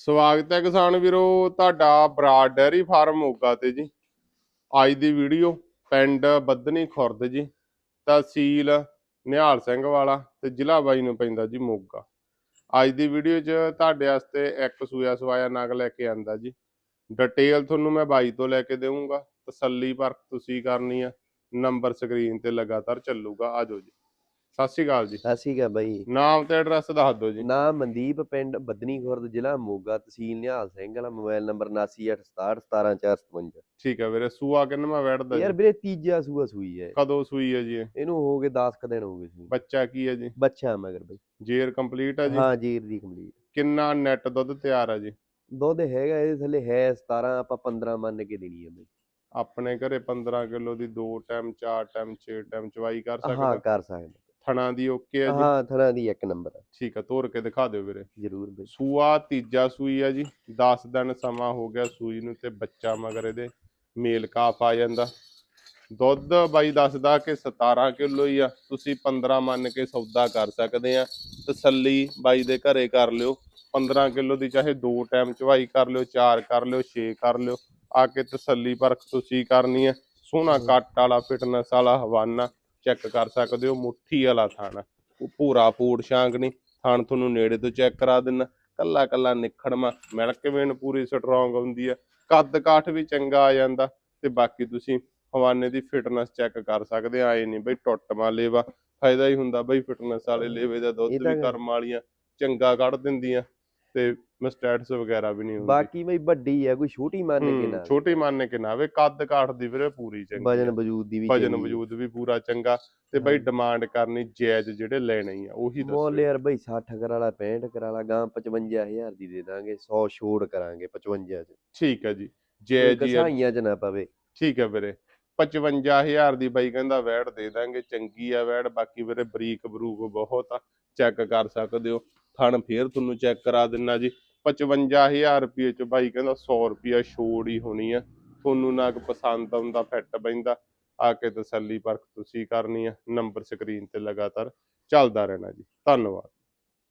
ਸਵਾਗਤ ਹੈ ਕਿਸਾਨ ਵੀਰੋ, ਤੁਹਾਡਾ ਬਰਾਡ ਡੈਰੀ ਫਾਰਮ ਮੋਗਾ ਤੇ ਜੀ। ਅੱਜ ਦੀ ਵੀਡੀਓ ਪਿੰਡ ਬੱਦਨੀ ਖੁਰਦ ਜੀ, ਤਹਿਸੀਲ ਨਿਹਾਲ ਸਿੰਘ ਵਾਲਾ ਤੇ ਜ਼ਿਲ੍ਹਾ ਬਾਈ ਨੂੰ ਪੈਂਦਾ ਜੀ ਮੋਗਾ। ਅੱਜ ਦੀ ਵੀਡੀਓ 'ਚ ਤੁਹਾਡੇ ਵਾਸਤੇ ਇੱਕ ਸੂਇਆ ਸਵਾਇਆ ਨਗ ਲੈ ਕੇ ਆਂਦਾ ਜੀ। ਡਿਟੇਲ ਤੁਹਾਨੂੰ ਮੈਂ ਬਾਈ ਤੋਂ ਲੈ ਕੇ ਦੇਵਾਂਗਾ ਤਸੱਲੀ ਪਰਖ ਤੁਸੀਂ ਕਰਨੀ ਆ, ਨੰਬਰ ਸਕਰੀਨ ਤੇ ਲਗਾਤਾਰ ਚੱਲੂਗਾ ਆਜੋ ਜੀ। ਸਤਿ ਸ਼੍ਰੀ ਅਕਾਲ ਜੀ। ਸਤਿ ਸ਼੍ਰੀ ਅਕਾਲ ਬਾਈ। ਨਾਮ ਤੇ ਐਡਰੈਸ ਦੱਸ ਦਿਓ ਜੀ। ਨਾਮ ਮਨਦੀਪ ਪਿੰਡ ਬੱਦਨੀ ਖੁਰਦ ਜ਼ਿਲ੍ਹਾ ਮੋਗਾ ਤਹਿਸੀਲ ਨਿਹਾਲ ਸਿੰਘ ਵਾਲਾ ਮੋਬਾਈਲ ਨੰਬਰ 7986617457 ਠੀਕ ਹੈ ਵੀਰੇ ਸੂਆ ਕਿੰਨਵਾਂ ਵੈੜਦਾ ਯਾਰ ਵੀਰੇ ਤੀਜਾ ਸੂਆ ਸੂਈ ਹੈ। ਕਦੋਂ ਸੂਈ ਹੈ ਜੀ ਇਹ? ਇਹਨੂੰ ਹੋ ਗਏ 10 ਕ ਦਿਨ ਹੋ ਗਏ ਸੂਈ। ਬੱਚਾ ਕੀ ਹੈ ਜੀ? ਬੱਚਾ ਮਗਰ ਬਾਈ। ਜੇਰ ਕੰਪਲੀਟ ਹੈ ਜੀ? ਹਾਂ ਜੀਰ ਦੀ ਕੰਪਲੀਟ ਕਿੰਨਾ ਨੈਟ ਦੁੱਧ ਤਿਆਰ ਹੈ ਜੀ? ਦੁੱਧ ਹੈਗਾ ਇਹਦੇ ਥੱਲੇ ਹੈ 17 ਆਪਾਂ 15 ਮੰਨ ਕੇ ਦੇਣੀ ਹੈ ਬਾਈ। ਆਪਣੇ ਘਰੇ 15 ਕਿਲੋ ਦੀ ਦੋ ਟਾਈਮ ਚਾਰ ਟਾਈਮ 6 ਟਾਈਮ ਚਵਾਈ ਕਰ ਹਾਂ ਸਕਦਾ? ਕਰ ਸਕਦਾ। ਥਣਾ ਦੀ ਓਕੇ ਹੈ ਜੀ। ਹਾਂ ਥਣਾ ਦੀ ਇੱਕ ਨੰਬਰ ਹੈ ਠੀਕ ਹੈ ਤੋਰ ਕੇ ਦਿਖਾ ਦਿਓ ਵੀਰੇ। ਜ਼ਰੂਰ ਬਾਈ। ਸੂਆ ਤੀਜਾ ਸੂਈ ਹੈ ਜੀ। 10 ਦਿਨ ਸਮਾਂ ਹੋ ਗਿਆ ਸੂਈ ਨੂੰ ਤੇ ਬੱਚਾ ਮਗਰ ਇਹਦੇ ਮੇਲ ਕਾਫ ਆ ਜਾਂਦਾ। ਦੁੱਧ ਬਾਈ ਦੱਸਦਾ ਕਿ 17 ਕਿਲੋ ਹੀ ਆ। ਤੁਸੀਂ 15 ਮੰਨ ਕੇ ਸੌਦਾ ਕਰ ਸਕਦੇ ਆ। ਤਸੱਲੀ ਬਾਈ ਦੇ ਘਰੇ ਕਰ ਲਿਓ। 15 ਕਿਲੋ ਦੀ ਚਾਹੇ ਦੋ ਟਾਈਮ ਚਵਾਈ ਕਰ ਲਿਓ ਚਾਰ ਕਰ ਲਿਓ 6 ਕਰ ਲਿਓ। ਆ ਕੇ ਤਸੱਲੀ ਪਰਖ ਤੁਸੀਂ ਕਰਨੀ ਹੈ ਸੋਹਣਾ। ਕੱਟ ਵਾਲਾ ਫਿਟਨੈਸ ਵਾਲਾ ਹਵਾਨਾ। ਚੈੱਕ ਕਰ ਸਕਦੇ ਹੋ ਮੁੱਠੀ ਵਾਲਾ ਥਾਣਾ ਪੂਰਾ ਫੂਡ ਸ਼ਾਂਕ ਨਹੀਂ ਥਾਣ ਤੁਹਾਨੂੰ ਨੇੜੇ ਤੋਂ ਚੈੱਕ ਕਰਾ ਦਿੰਨਾ। ਕੱਲਾ ਕੱਲਾ ਨਿਖੜਮਾ ਮਿਲਕ ਵੇਨ ਪੂਰੀ ਸਟਰੋਂਗ ਹੁੰਦੀ ਆ। ਕੱਦ ਕਾਠ ਵੀ ਚੰਗਾ ਆ ਜਾਂਦਾ ਤੇ ਬਾਕੀ ਤੁਸੀਂ ਹਵਾਨੇ ਦੀ ਫਿਟਨੈਸ ਚੈੱਕ ਕਰ ਸਕਦੇ ਆ ਆਏ ਨਹੀਂ ਬਈ ਟੁੱਟਮਾ ਲੇਵਾ। ਫਾਇਦਾ ਹੀ ਹੁੰਦਾ ਬਈ ਫਿਟਨੈਸ ਵਾਲੇ ਲੇਵੇ ਦਾ ਦੁੱਧ ਵੀ ਕਰਮ ਵਾਲੀਆਂ ਚੰਗਾ ਕੱਢ ਦਿੰਦੀਆਂ ਤੇ ਮਸਟੈਟਸ ਵਗੈਰਾ ਵੀ ਨਹੀਂ ਹੁੰਦੀ। ਬਾਕੀ ਬਾਈ ਵੱਡੀ ਹੈ ਕੋਈ ਛੋਟੀ ਮੰਨ ਕੇ ਨਾ। ਛੋਟੀ ਮੰਨ ਕੇ ਨਾ ਆਵੇ ਕੱਦ ਕਾਠ ਦੀ ਵੀਰੇ ਪੂਰੀ ਚੰਗੀ। ਵਜਨ ਵਜੂਦ ਦੀ ਵੀ ਵਜਨ। ਵਜੂਦ ਵੀ ਪੂਰਾ ਚੰਗਾ। ਤੇ ਬਈ। ਡਿਮਾਂਡ ਕਰਨੀ ਜਾਇਜ਼ ਜਿਹੜੇ ਲੈਣੇ ਆ ਉਹੀ ਮੁੱਲ ਦੱਸੋ ਯਾਰ ਬਈ 60 ਕਰਾਲਾ 65 ਕਰਾਲਾ ਗਾਂ 55000 ਦੀ ਦੇ ਦਾਂਗੇ 100 ਛੋੜ ਕਰਾਂਗੇ 55 ਚ। ਠੀਕ ਹੈ ਜੀ ਜਾਇਜ਼ ਆ। ਕਸਾਈਆਂ ਚ ਨਾ ਪਵੇ। ਠੀਕ ਹੈ ਵੀਰੇ 55000 ਦੀ ਬਾਈ ਕਹਿੰਦਾ ਵੈੜ ਦੇ ਦਾਂਗੇ ਚੰਗੀ ਆ ਵੈੜ ਬਾਕੀ ਵੀਰੇ ਬਰੀਕ ਬਰੂਕ ਬਹੁਤ ਆ ਚੈੱਕ ਕਰ ਸਕਦੇ ਹੋ। ਥਣ ਫੇਰ ਤੁਹਾਨੂੰ ਚੈੱਕ ਕਰਾ ਦਿੰਨਾ ਜੀ। 55000 ਰੁਪਏ ਚ ਭਾਈ ਕਹਿੰਦਾ 100 ਰੁਪਿਆ ਛੋੜ ਹੀ ਹੋਣੀ ਆ। ਤੁਹਾਨੂੰ ਨਾ ਕੋਈ ਪਸੰਦ ਆਉਂਦਾ, ਫਿੱਟ ਬੈਂਦਾ ਆ ਕੇ ਤਸੱਲੀ ਪਰਖ ਤੁਸੀਂ ਕਰਨੀ ਆ। ਨੰਬਰ ਸਕਰੀਨ ਤੇ ਲਗਾਤਾਰ ਚੱਲਦਾ ਰਹਿਣਾ ਜੀ। ਧੰਨਵਾਦ।